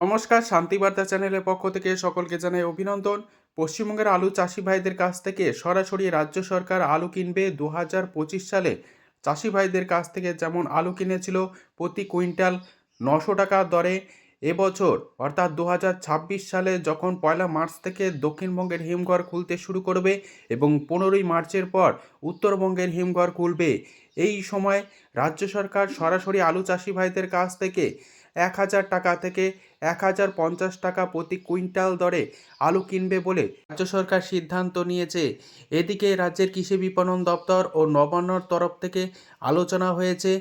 নমস্কার, শান্তিবার্তা চ্যানেলের পক্ষ থেকে সকলকে জানাই অভিনন্দন। পশ্চিমবঙ্গের আলু চাষি ভাইদের কাছ থেকে সরাসরি রাজ্য সরকার আলু কিনবে দু হাজার পঁচিশ সালে। চাষি ভাইদের কাছ থেকে যেমন আলু কিনেছিল প্রতি কুইন্টাল নশো টাকা দরে এবছর, অর্থাৎ দু হাজার ছাব্বিশ সালে যখন পয়লা মার্চ থেকে দক্ষিণবঙ্গের হিমঘর খুলতে শুরু করবে এবং পনেরোই মার্চের পর উত্তরবঙ্গের হিমঘর খুলবে, এই সময় রাজ্য সরকার সরাসরি আলু চাষি ভাইদের কাছ থেকে এক হাজার টাকা থেকে এক হাজার পঞ্চাশ টাকা প্রতি কুইন্টাল দরে আলু কিনবে বলে রাজ্য সরকার সিদ্ধান্ত নিয়েছে। এদিকে রাজ্যের কৃষি বিপণন দপ্তর ও নবান্নর তরফ থেকে আলোচনা হয়েছে।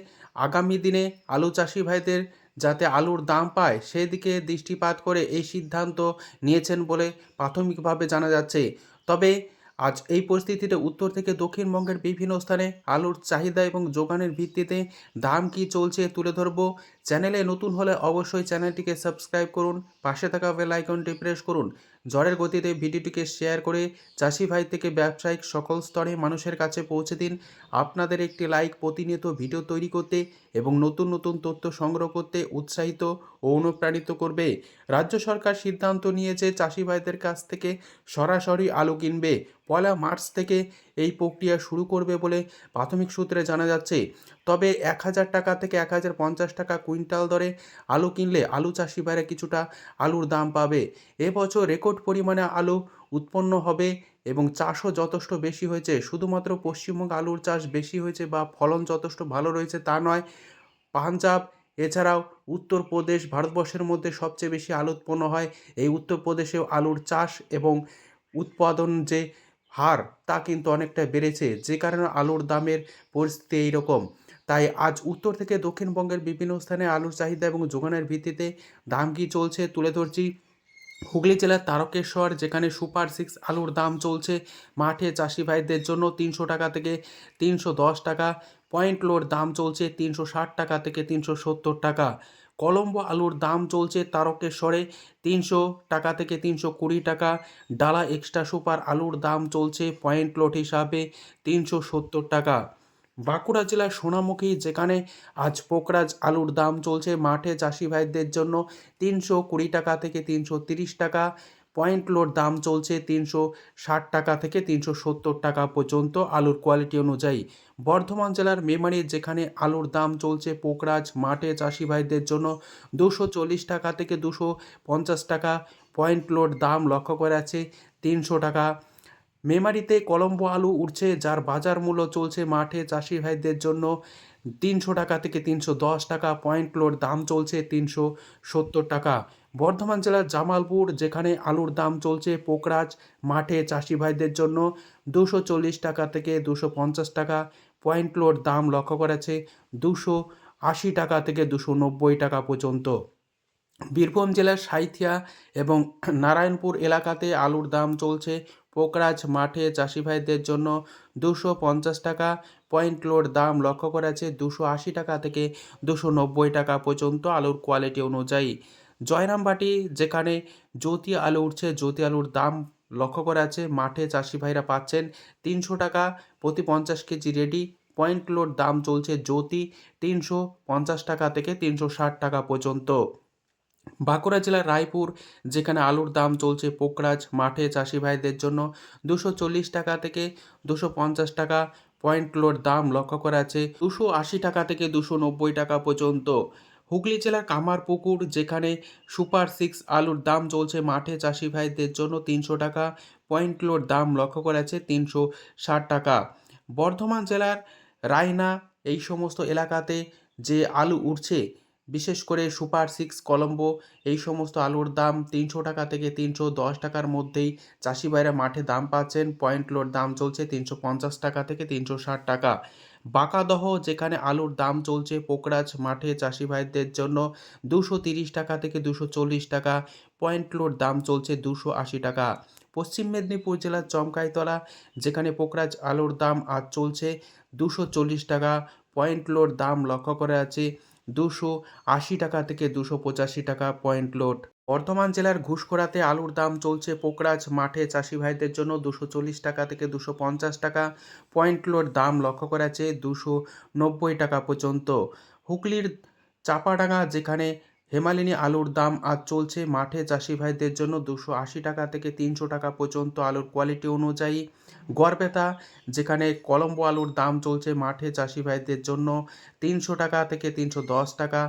আগামী দিনে আলু চাষি ভাইদের যাতে আলুর দাম পায়, সেদিকে দৃষ্টিপাত করে এই সিদ্ধান্ত নিয়েছেন বলে প্রাথমিকভাবে জানা যাচ্ছে। তবে আজ এই পরিস্থিতিতে উত্তর থেকে দক্ষিণবঙ্গের বিভিন্ন স্থানে আলুর চাহিদা এবং যোগানের ভিত্তিতে দাম কি চলছে তুলে ধরব। চ্যানেলে নতুন হলে অবশ্যই চ্যানেলটিকে সাবস্ক্রাইব করুন, পাশে থাকা বেল আইকনটি প্রেস করুন। ঝড়ের গতিতে ভিডিওটিকে শেয়ার করে চাষি ভাই থেকে ব্যবসায়িক সকল স্তরে মানুষের কাছে পৌঁছে দিন। আপনাদের একটি লাইক প্রতিনিয়ত ভিডিও তৈরি করতে এবং নতুন নতুন তথ্য সংগ্রহ করতে উৎসাহিত ও অনুপ্রাণিত করবে। রাজ্য সরকার সিদ্ধান্ত নিয়েছে চাষি ভাইদের কাছ থেকে সরাসরি আলু কিনবে। পয়লা মার্চ থেকে এই প্রক্রিয়া শুরু করবে বলে প্রাথমিক সূত্রে জানা যাচ্ছে। তবে এক হাজার টাকা থেকে এক হাজার পঞ্চাশ টাকা কুইন্টাল দরে আলু কিনলে আলু চাষি ভাইরা কিছুটা আলুর দাম পাবে। এবছর রেকর্ড পরিমাণে আলু উৎপন্ন হবে এবং চাষও যথেষ্ট বেশি হয়েছে। শুধুমাত্র পশ্চিমবঙ্গে আলুর চাষ বেশি হয়েছে বা ফলন যথেষ্ট ভালো রয়েছে তা নয়, পাঞ্জাব, এছাড়াও উত্তরপ্রদেশ, ভারতবর্ষের মধ্যে সবচেয়ে বেশি আলু উৎপন্ন হয়। এই উত্তরপ্রদেশেও আলুর চাষ এবং উৎপাদন যে হার তা কিন্তু অনেকটা বেড়েছে, যে কারণে আলুর দামের পরিস্থিতি এইরকম। তাই আজ উত্তর থেকে দক্ষিণবঙ্গের বিভিন্ন স্থানে আলুর চাহিদা এবং যোগানের ভিত্তিতে দাম কী চলছে তুলে ধরছি। হুগলি জেলার তারকেশ্বর, যেখানে সুপার সিক্স আলুর দাম চলছে মাঠে চাষি ভাইদের জন্য তিনশো টাকা থেকে তিনশো দশ টাকা, পয়েন্ট লোর দাম চলছে তিনশো ষাট টাকা থেকে তিনশো সত্তর টাকা। কলম্বো আলুর দাম চলছে তারকেশ্বরে তিনশো টাকা থেকে তিনশো কুড়ি টাকা। ডালা এক্সট্রা সুপার আলুর দাম চলছে পয়েন্ট লোট হিসাবে তিনশো সত্তর টাকা। বাঁকুড়া জেলার সোনামুখী, যেখানে আজ পোকরাজ আলুর দাম চলছে মাঠে চাষি ভাইদের জন্য তিনশো কুড়ি টাকা থেকে তিনশো তিরিশ টাকা। পয়েন্ট লোড দাম চলছে তিনশো ষাট টাকা থেকে তিনশো সত্তর টাকা পর্যন্ত আলুর কোয়ালিটি অনুযায়ী। বর্ধমান জেলার মেমারি যেখানে আলুর দাম চলছে পোকরাজ মাঠে চাষি ভাইদের জন্য দুশো চল্লিশ টাকা থেকে দুশো পঞ্চাশ টাকা পয়েন্ট লোড দাম লক্ষ্য করে আছে তিনশো টাকা। মেমারিতে কলম্বো আলু উঠছে, যার বাজার মূল্য চলছে মাঠে চাষি ভাইদের জন্য তিনশো টাকা থেকে তিনশো দশ টাকা পয়েন্ট লোড দাম চলছে তিনশো সত্তর টাকা। বর্ধমান জেলার জামালপুর, যেখানে আলুর দাম চলছে পোকরাজ মাঠে চাষি ভাইদের জন্য দুশো চল্লিশ টাকা থেকে দুশো পঞ্চাশ টাকা পয়েন্ট লোড দাম লক্ষ্য করেছে দুশো আশি টাকা থেকে দুশো নব্বই টাকা পর্যন্ত। বীরভূম জেলার সাঁইথিয়া এবং নারায়ণপুর এলাকাতে আলুর দাম চলছে পোকরাজ মাঠে চাষি ভাইদের জন্য দুশো পঞ্চাশ টাকা পয়েন্ট লোড দাম লক্ষ্য করা আছে দুশো আশি টাকা থেকে দুশো নব্বই টাকা পর্যন্ত আলুর কোয়ালিটি অনুযায়ী। জয়রামবাটি, যেখানে জ্যোতি আলু উঠছে, জ্যোতি আলুর দাম লক্ষ্য করা আছে মাঠে চাষি ভাইরা পাচ্ছেন তিনশো টাকা প্রতি পঞ্চাশ কেজি রেডি পয়েন্ট লোড দাম চলছে জ্যোতি তিনশো পঞ্চাশ টাকা থেকে তিনশো ষাট টাকা পর্যন্ত। বাঁকুড়া জেলার রায়পুর, যেখানে আলুর দাম চলছে পোকরাজ মাঠে চাষি ভাইদের জন্য দুশো চল্লিশ টাকা থেকে দুশো পঞ্চাশ টাকা পয়েন্ট লোড দাম লক্ষ্য করা আছে। দুশো আশি টাকা থেকে দুশো নব্বই টাকা পর্যন্ত। হুগলি জেলার কামারপুকুর, যেখানে সুপার সিক্স আলুর দাম চলছে মাঠে চাষি ভাইদের জন্য তিনশো টাকা পয়েন্ট লোড দাম লক্ষ্য করা আছে তিনশো ষাট টাকা। বর্ধমান জেলার রায়না, এই সমস্ত এলাকাতে যে আলু উঠছে বিশেষ করে সুপার সিক্স, কলম্বো, এই সমস্ত আলুর দাম তিনশো টাকা থেকে তিনশো দশ টাকার মধ্যেই চাষি ভাইরা মাঠে দাম পাচ্ছেন। পয়েন্ট লোড দাম চলছে তিনশো পঞ্চাশ টাকা থেকে তিনশো ষাট টাকা। বাঁকাদহ, যেখানে আলুর দাম চলছে পোকরাজ মাঠে চাষি ভাইদের জন্য দুশো তিরিশ টাকা থেকে দুশো চল্লিশ টাকা। পয়েন্ট লোড দাম চলছে দুশো আশি টাকা। পশ্চিম মেদিনীপুর জেলার চমকাইতলা, যেখানে পোকরাজ আলুর দাম আজ চলছে দুশো চল্লিশ টাকা। পয়েন্ট লোড দাম লক্ষ্য করে আছে দুশো আশি টাকা থেকে দুশো পঁচাশি টাকা পয়েন্ট লোড। বর্ধমান জেলার ঘুষখোড়াতে আলুর দাম চলছে পোকরাজ। মাঠে চাষি ভাইদের জন্য দুশো চল্লিশ টাকা থেকে দুশো পঞ্চাশ টাকা পয়েন্ট লোড দাম লক্ষ্য করা আছে দুশো নব্বই টাকা পর্যন্ত। হুগলির চাপাডাঙ্গা যেখানে হেমালিনী আলুর দাম আজ চলছে মাঠে। চাষি ভাইদের জন্য দুশো আশি টাকা থেকে তিনশো টাকা পর্যন্ত আলুর কোয়ালিটি অনুযায়ী গড়বেতা যেখানে কলম্বো আলুর দাম চলছে মাঠে। চাষি ভাইদের জন্য তিনশো টাকা থেকে তিনশো দশ টাকা।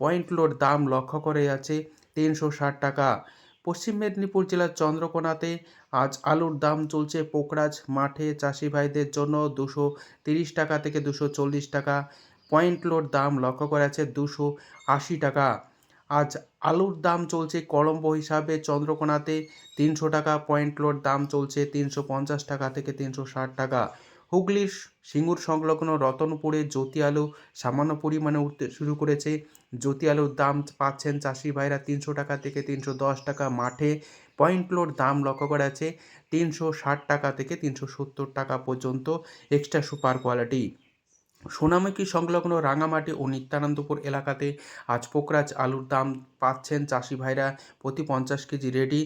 পয়েন্ট লোড দাম লক্ষ্য করে আছে তিনশো ষাট টাকা। পশ্চিম মেদিনীপুর জেলার চন্দ্রকোনাতে আজ আলুর দাম চলছে পোকরাজ মাঠে। চাষি ভাইদের জন্য দুশো তিরিশ টাকা থেকে দুশো চল্লিশ টাকা। পয়েন্ট লোড দাম লক্ষ্য করা আছে দুশো আশি টাকা। আজ আলুর দাম চলছে কলম্বো হিসাবে চন্দ্রকোনাতে তিনশো টাকা, পয়েন্ট লোড দাম চলছে তিনশো পঞ্চাশ টাকা থেকে তিনশো ষাট টাকা। হুগলির সিঙ্গুর সংলগ্ন রতনপুরে জ্যোতি আলু সামান্য পরিমাণে উঠতে শুরু করেছে। জ্যোতি আলুর দাম পাচ্ছেন চাষি ভাইরা তিনশো টাকা থেকে তিনশো দশ টাকা মাঠে। পয়েন্ট লোড দাম লক্ষ্য করা আছে তিনশো ষাট টাকা থেকে তিনশো সত্তর টাকা পর্যন্ত এক্সট্রা সুপার কোয়ালিটি সোনামুখী সংলগ্ন রাঙামাটি ও নিত্যানন্দপুর এলাকাতে আজ পোকরাজ আলুর দাম পাচ্ছেন চাষি ভাইরা প্রতি পঞ্চাশ কেজি রেডি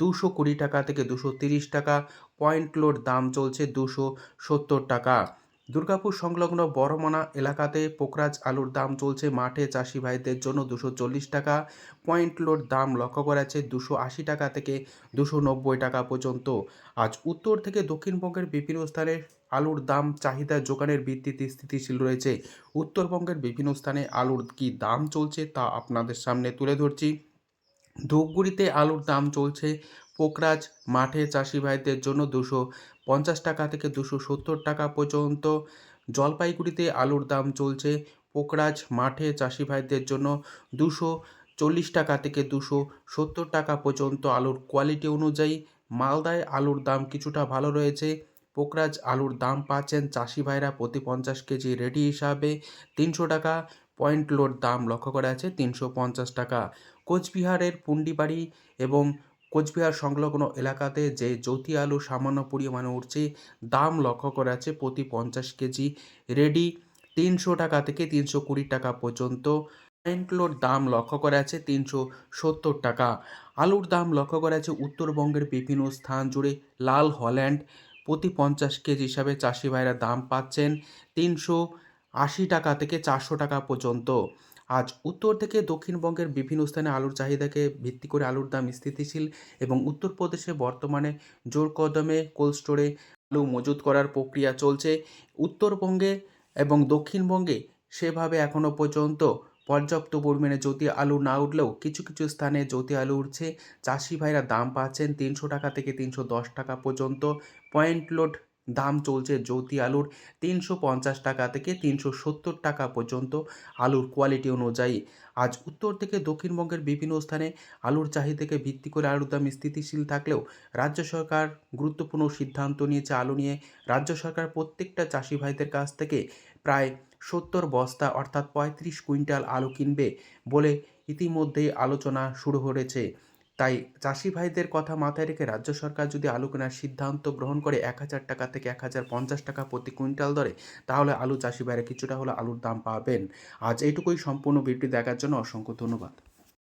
দুশো কুড়ি টাকা থেকে দুশো তিরিশ টাকা। পয়েন্ট লোড দাম চলছে দুশো সত্তর টাকা। দুর্গাপুর সংলগ্ন বড়মনা এলাকাতে পোকরাজ আলুর দাম চলছে মাঠে চাষি ভাইদের জন্য দুশো চল্লিশ টাকা। পয়েন্ট লোড দাম লক্ষ্য করা আছে দুশো আশি টাকা থেকে দুশো নব্বই টাকা পর্যন্ত। আজ উত্তর থেকে দক্ষিণবঙ্গের বিভিন্ন স্থানে আলুর দাম, চাহিদা, যোগানের ভিত্তিতে স্থিতিশীল রয়েছে। উত্তরবঙ্গের বিভিন্ন স্থানে আলুর কী দাম চলছে তা আপনাদের সামনে তুলে ধরছি। ধূপগুড়িতে আলুর দাম চলছে, পোকরাজ মাঠে চাষি ভাইদের জন্য দুশো পঞ্চাশ টাকা থেকে দুশো সত্তর টাকা পর্যন্ত। জলপাইগুড়িতে আলুর দাম চলছে, পোকরাজ মাঠে চাষি ভাইদের জন্য দুশো চল্লিশ টাকা থেকে দুশো সত্তর টাকা পর্যন্ত আলুর কোয়ালিটি অনুযায়ী। মালদায় আলুর দাম কিছুটা ভালো রয়েছে পোকরাজ আলুর দাম পাচ্ছেন চাষি ভাইরা প্রতি পঞ্চাশ কেজি রেডি হিসাবে তিনশো টাকা। পয়েন্ট লোড দাম লক্ষ্য করা আছে তিনশো পঞ্চাশ টাকা। কোচবিহারের পুন্ডিবাড়ি এবং কোচবিহার সংলগ্ন এলাকাতে যে জ্যোতি আলু সামান্য পরিমাণে উঠছে, দাম লক্ষ্য করা আছে প্রতি পঞ্চাশ কেজি রেডি তিনশো টাকা থেকে তিনশো কুড়ি টাকা পর্যন্ত। পয়েন্ট লোড দাম লক্ষ্য করা আছে তিনশো সত্তর টাকা। আলুর দাম লক্ষ্য করা আছে উত্তরবঙ্গের বিভিন্ন স্থান জুড়ে লাল হল্যান্ড প্রতি পঞ্চাশ কেজি হিসাবে চাষি ভাইরা দাম পাচ্ছেন তিনশো আশি টাকা থেকে চারশো টাকা পর্যন্ত। আজ উত্তর থেকে দক্ষিণবঙ্গের বিভিন্ন স্থানে আলুর চাহিদাকে ভিত্তি করে আলুর দাম স্থিতিশীল এবং উত্তরপ্রদেশে বর্তমানে জোর কদমে কোল্ড স্টোরে আলু মজুত করার প্রক্রিয়া চলছে। উত্তরবঙ্গে এবং দক্ষিণবঙ্গে সেভাবে এখনও পর্যন্ত পর্যাপ্ত পরিমাণে জ্যোতি আলু না উঠলেও কিছু কিছু স্থানে জ্যোতি আলু উঠছে। চাষি ভাইরা দাম পাচ্ছেন তিনশো টাকা থেকে তিনশো দশ টাকা পর্যন্ত। পয়েন্ট লোড, দাম চলছে জ্যোতি আলুর তিনশো পঞ্চাশ টাকা থেকে তিনশো সত্তর টাকা পর্যন্ত। আলুর কোয়ালিটি অনুযায়ী আজ উত্তর থেকে দক্ষিণবঙ্গের বিভিন্ন স্থানে আলুর চাহিদাকে ভিত্তি করে আলুর দাম স্থিতিশীল থাকলেও রাজ্য সরকার গুরুত্বপূর্ণ সিদ্ধান্ত নিয়েছে আলু নিয়ে। রাজ্য সরকার প্রত্যেকটা চাষি ভাইদের কাছ থেকে প্রায় সত্তর বস্তা অর্থাৎ পঁয়ত্রিশ কুইন্টাল আলু কিনবে বলে ইতিমধ্যেই আলোচনা শুরু হয়েছে। তাই চাষি ভাইদের কথা মাথায় রেখে রাজ্য সরকার যদি আলু কেনার সিদ্ধান্ত গ্রহণ করে এক হাজার টাকা থেকে এক হাজার পঞ্চাশ টাকা প্রতি কুইন্টাল দরে, তাহলে আলু চাষি ভাইরা কিছুটা হলে আলুর দাম পাবেন। আজ এইটুকুই, সম্পূর্ণ ভিডিও দেখার জন্য অসংখ্য ধন্যবাদ।